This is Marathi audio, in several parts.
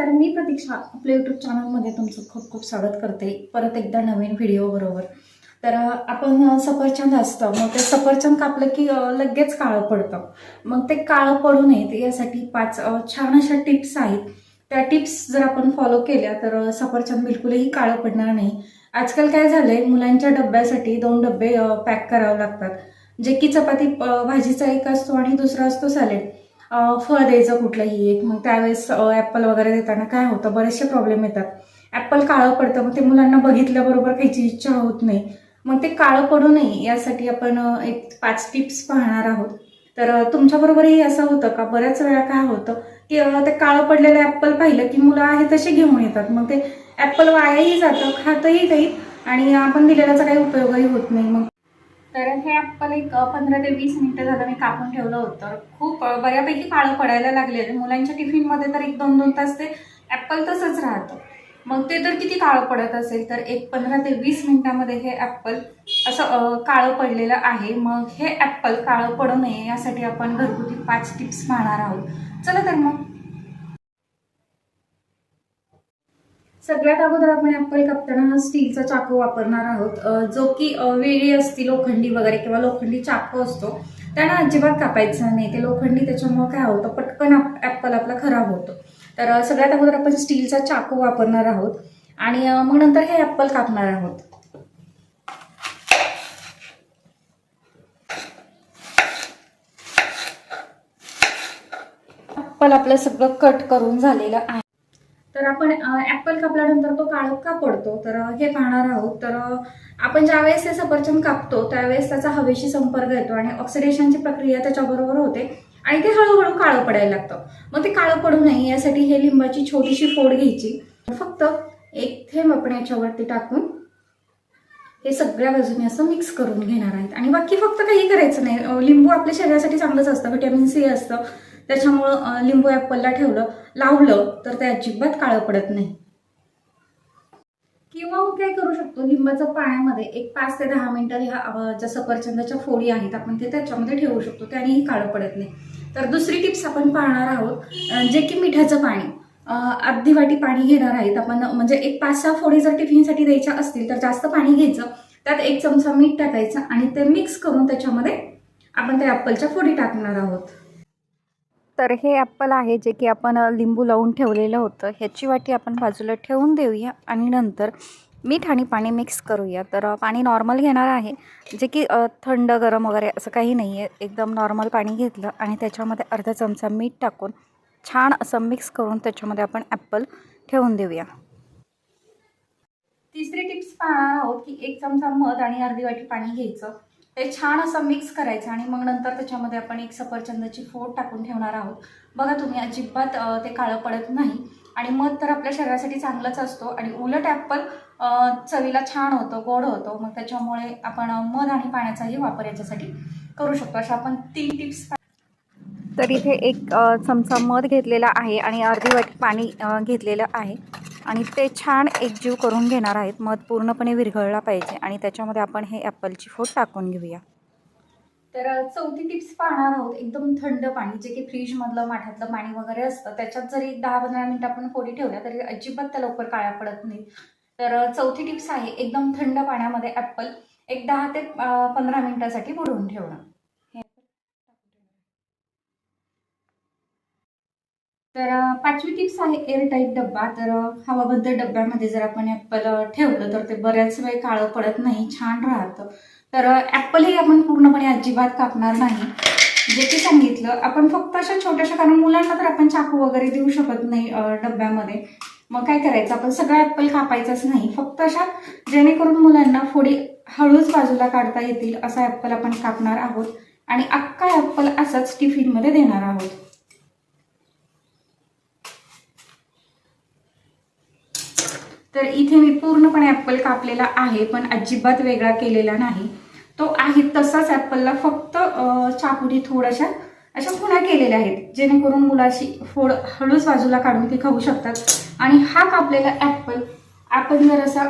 नमस्कार मी प्रतीक्षा आपल्या यूट्यूब चॅनलमध्ये तुमचं खूप खूप स्वागत करते. परत एकदा नवीन व्हिडिओ बरोबर. तर आपण सफरचंद असतं. मग ते सफरचंद कापलं की लगेच काळं पडतं. मग ते काळं पडू नये यासाठी पाच छान अशा टिप्स आहेत. त्या टिप्स जर आपण फॉलो केल्या तर सफरचंद बिलकुलही काळं पडणार नाही. आजकाल काय झालंय मुलांच्या डब्यासाठी दोन डबे पॅक करावे लागतात. जे की चपाती भाजीचा एक असतो आणि दुसरा असतो सॅलेड फळ द्यायचं कुठलंही एक. मग त्यावेळेस ॲपल वगैरे देताना काय होतं बरेचसे प्रॉब्लेम येतात. ॲपल काळं पडतं मग ते मुलांना बघितल्याबरोबर खायची इच्छा होत नाही. मग ते काळं पडू नये यासाठी आपण एक पाच टिप्स पाहणार आहोत. तर तुमच्याबरोबरही असं होतं का? बऱ्याच वेळा काय होतं की ते काळं पडलेलं ॲपल पाहिलं की मुलं आहे तसे घेऊन येतात. मग ते ॲपल वायाही जातं खातही काही आणि आपण दिलेल्याचा काही उपयोगही होत नाही. मग तर हे ॲपल एक पंधरा ते वीस मिनिटं झालं मी कापून ठेवलं होतं. खूप बऱ्यापैकी काळं पडायला लागलेलं मुलांच्या टिफिनमध्ये तर एक दोन दोन तास ते ॲपल तसंच राहतं. मग ते तर किती काळं पडत असेल तर एक पंधरा ते वीस मिनिटामध्ये हे ॲपल असं काळं पडलेलं आहे. मग हे ॲपल काळं पडू नये यासाठी आपण घरगुती पाच टिप्स पाहणार आहोत. चला तर मग. सगळ्यात अगोदर आपण ॲपल कापताना हा स्टीलचा चाकू वापरणार आहोत. जो की वेगळी वेळी असती लोखंडी वगैरे किंवा लोखंडी चाकू असतो त्यांना अजिबात कापायचा नाही. ते लोखंडी त्याच्यामुळे काय होतं पटकन ॲपल आपला खराब होतो. तर सगळ्यात अगोदर आपण स्टीलचा चाकू वापरणार आहोत. आणि मग नंतर हे ॲपल कापणार आहोत. ॲपल आपलं सगळं कट करून झालेलं आहे. तर आपण ॲपल कापल्यानंतर तो काळं का पडतो? तर हे पाहणार आहोत. तर आपण ज्यावेळेस हे सफरचंद कापतो त्यावेळेस त्याचा हवेशी संपर्क येतो आणि ऑक्सिडेशनची प्रक्रिया त्याच्याबरोबर होते आणि ते हळूहळू काळं पडायला लागतं. मग ते काळं पडू नये यासाठी हे लिंबाची छोटीशी फोड घ्यायची. फक्त एक थेंब आपण याच्यावरती टाकून हे सगळ्या बाजूने असं मिक्स करून घेणार आहेत. आणि बाकी फक्त काही करायचं नाही. लिंबू आपल्या शरीरासाठी चांगलंच असतं व्हिटॅमिन सी असतं. त्याच्यामुळं लिंबू ॲपलला ठेवलं लावलं तर ते अजिबात काळं पडत नाही. किंवा मग काय करू शकतो लिंबाचं पाण्यामध्ये एक पाच ते दहा मिनिटं ह्या ज्या सफरचंदाच्या फोडी आहेत आपण ते त्याच्यामध्ये ठेवू शकतो त्यानेही काळं पडत नाही. तर दुसरी टिप्स आपण पाहणार आहोत जे की मिठाचं पाणी. अर्धी वाटी पाणी घेणार आहेत आपण म्हणजे एक पाच सहा फोडी जर टिफिनसाठी द्यायच्या असतील तर जास्त पाणी घ्यायचं त्यात एक चमचा मीठ टाकायचं आणि ते मिक्स करून त्याच्यामध्ये आपण त्या ॲपलच्या फोडी टाकणार आहोत. तर हे ॲपल आहे जे की आपण लिंबू लावून ठेवलेलं होतं. ह्याची वाटी आपण बाजूला ठेवून देऊया आणि नंतर मीठ आणि पाणी मिक्स करूया. तर पाणी नॉर्मल घेणार आहे. जे की थंड गरम वगैरे असं काही नाही आहे एकदम नॉर्मल पाणी घेतलं आणि त्याच्यामध्ये अर्धा चमचा मीठ टाकून छान असं मिक्स करून त्याच्यामध्ये आपण ॲपल ठेवून देऊया. तिसरी टिप्स पाहणार आहोत की एक चमचा मध आणि अर्धी वाटी पाणी घ्यायचं. ते छान असं मिक्स करायचं आणि मग नंतर त्याच्यामध्ये आपण एक सफरचंदाची फोड टाकून ठेवणार आहोत. बघा तुम्ही अजिबात ते काळं पडत नाही. आणि मध तर आपल्या शरीरासाठी चांगलंच असतो आणि उलट ॲपल चवीला छान होतं गोड होतं. मग त्याच्यामुळे आपण मध आणि पाण्याचाही वापर याच्यासाठी करू शकतो. अशा आपण तीन टिप्स तर इथे एक चमचा मध घेतलेला आहे आणि अर्धी वाटी पाणी घेतलेलं आहे. आणि ते छान एकजीव करून घेणार आहेत. मध पूर्णपणे विरघळला पाहिजे आणि त्याच्यामध्ये आपण हे ॲपलची फोड टाकून घेऊया. तर चौथी टिप्स पाहणार आहोत. एकदम थंड पाणी जे की फ्रीजमधलं माठातलं पाणी वगैरे असतं त्याच्यात जरी दहा पंधरा मिनिटं आपण फोडी ठेवल्या तरी अजिबात त्या लवकर काळ्या पडत नाही तर चौथी टिप्स आहे एकदम थंड पाण्यामध्ये ॲपल एक दहा ते पंधरा मिनिटासाठी बुडवून ठेवणं. तर पाचवी टिप्स आहे एअर टाईट डब्बा. तर हवाबद्ध डब्यामध्ये जर आपण ॲप्पल ठेवलं तर ते बऱ्याच वेळ काळं पडत नाही छान राहतं. तर अ, आपण पूर्णपणे अजिबात कापणार नाही. जे की सांगितलं आपण फक्त अशा छोट्याशा कारण मुलांना तर आपण चाकू वगैरे देऊ शकत नाही डब्यामध्ये मग काय करायचं आपण सगळं ॲप्पल कापायचंच नाही. फक्त अशा जेणेकरून मुलांना फोडी हळूच बाजूला काढता येतील असा ॲप्पल आपण कापणार आहोत. आणि अख्खा ॲप्पल असाच टिफिनमध्ये देणार आहोत. तर इथे मी पूर्णपणे ॲपल कापलेला आहे पण अजिबात वेगळा केलेला नाही. तो आहे तसाच ॲपलला फक्त अं, चाकूने थोड्याशा अशा खुणा केलेल्या आहेत जेणेकरून मुलाची फोड हळूच बाजूला काढून ते खाऊ शकतात. आणि हा कापलेला ॲपल आपण जर असा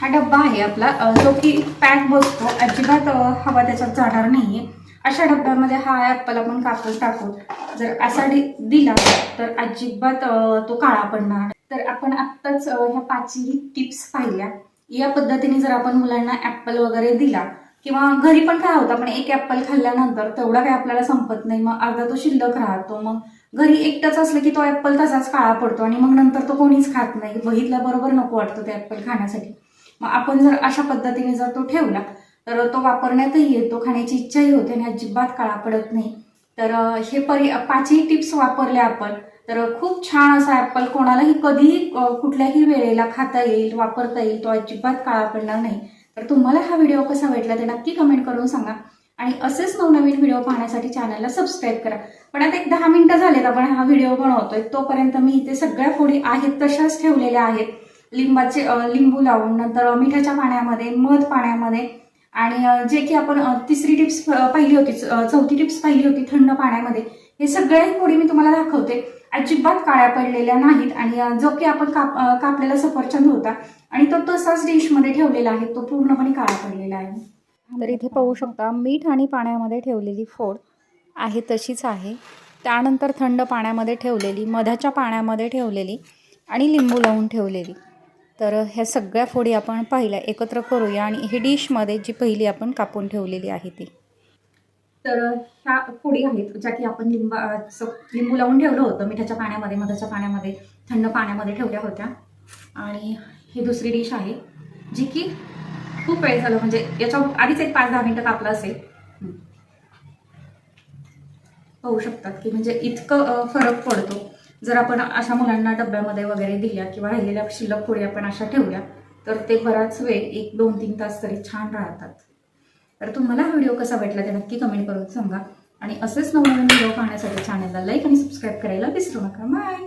हा डब्बा आहे आपला जो की पॅक बसतो अजिबात हवा त्याच्यात जाणार नाही आहे अशा डब्यामध्ये हा ॲपल आपण कापून टाकून जर असा दि दिला तर अजिबात तो काळा पडणार. तर आपण आत्ताच ह्या पाचही टिप्स पाहिल्या. या पद्धतीने जर आपण मुलांना ॲप्पल वगैरे दिला किंवा घरी पण काय होतं आपण एक ॲप्पल खाल्ल्यानंतर तेवढा काही आपल्याला संपत नाही मग अर्धा तो शिल्लक राहतो मग घरी एकटाच असलं की तो ॲप्पल तसाच काळा पडतो आणि मग नंतर तो कोणीच खात नाही. बघितल्याबरोबर नको वाटतं ते ॲप्पल खाण्यासाठी. मग आपण जर अशा पद्धतीने जर तो ठेवला तर तो वापरण्यातही येतो खाण्याची इच्छाही होते आणि अजिबात काळा पडत नाही. तर हे परि पाचही टिप्स वापरल्या आपण. तर खूप छान असा ॲपल कोणालाही कधीही कुठल्याही वेळेला खाता येईल वापरता येईल तो अजिबात काळा पडणार नाही. तर तुम्हाला हा व्हिडिओ कसा वाटला ते नक्की कमेंट करून सांगा. आणि असेच नवनवीन व्हिडिओ पाहण्यासाठी चॅनलला सबस्क्राईब करा. पण आता एक दहा मिनटं झालेत आपण हा व्हिडिओ बनवतोय. तोपर्यंत मी इथे सगळ्या फोडी आहेत तशाच ठेवलेल्या आहेत. लिंबाचे लिंबू लावून नंतर मिठाच्या पाण्यामध्ये मध पाण्यामध्ये आणि जे की आपण तिसरी टिप्स पाहिली होती चौथी टिप्स पाहिली होती थंड पाण्यामध्ये हे सगळ्याही फोडी मी तुम्हाला दाखवते. अजिबात काळ्या पडलेल्या नाहीत आणि जो की आपण काप कापलेला सफरचंद होता आणि तो तसाच डिशमध्ये ठेवलेला आहे तो पूर्णपणे काळा पडलेला आहे. तर इथे पाहू शकता मीठ आणि पाण्यामध्ये ठेवलेली फोड आहे तशीच आहे. त्यानंतर थंड पाण्यामध्ये ठेवलेली मधाच्या पाण्यामध्ये ठेवलेली आणि लिंबू लावून ठेवलेली. तर ह्या सगळ्या फोडी आपण पाहिल्या एकत्र करूया आणि ही डिशमध्ये जी पहिली आपण कापून ठेवलेली आहे ती. तर ह्या फोडी आहेत ज्या की आपण लिंबा लिंबू लावून ठेवलं होतं मिठाच्या पाण्यामध्ये मधाच्या पाण्यामध्ये थंड पाण्यामध्ये ठेवल्या होत्या. आणि ही दुसरी डिश आहे जी की खूप वेळ झालं म्हणजे याच्या आधीच एक पाच दहा मिनिटं कापलं असेल. पाहू शकतात की म्हणजे इतकं फरक पडतो. जर आपण अशा मुलांना डब्यामध्ये वगैरे दिल्या किंवा राहिलेल्या शिल्लक पोळी आपण अशा ठेवल्या तर ते बराच वेळ एक दोन तीन तास तरी छान राहतात. तर तुम्हाला हा व्हिडिओ कसा वाटला ते नक्की कमेंट करून सांगा. आणि असेच नवनवीन व्हिडिओ पाहण्यासाठी चॅनलला लाईक आणि सबस्क्राईब करायला विसरू नका. बाय